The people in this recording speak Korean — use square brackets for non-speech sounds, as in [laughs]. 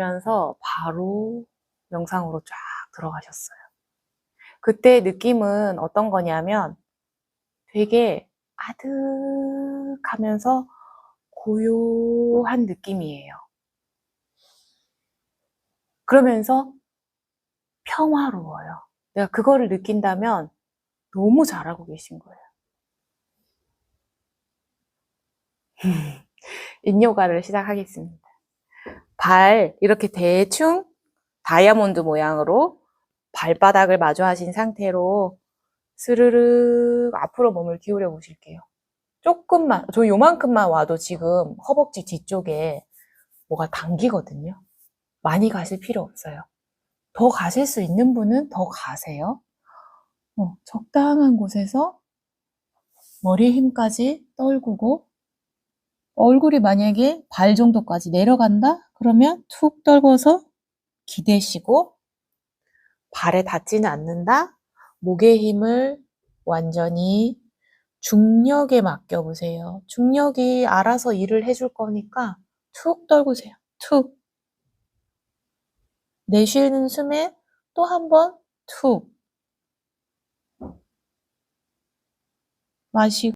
면서 바로 명상으로 쫙 들어가셨어요. 그때 느낌은 어떤 거냐면 되게 아득하면서 고요한 느낌이에요. 그러면서 평화로워요. 내가 그거를 느낀다면 너무 잘하고 계신 거예요. [laughs] 인요가를 시작하겠습니다. 발 이렇게 대충 다이아몬드 모양으로 발바닥을 마주하신 상태로 스르륵 앞으로 몸을 기울여 보실게요. 조금만, 저 요만큼만 와도 지금 허벅지 뒤쪽에 뭐가 당기거든요. 많이 가실 필요 없어요. 더 가실 수 있는 분은 더 가세요. 어, 적당한 곳에서 머리 힘까지 떨구고 얼굴이 만약에 발 정도까지 내려간다? 그러면 툭 떨궈서 기대시고 발에 닿지는 않는다? 목의 힘을 완전히 중력에 맡겨보세요. 중력이 알아서 일을 해줄 거니까 툭 떨구세요. 툭. 내쉬는 숨에 또 한 번 툭. 마시고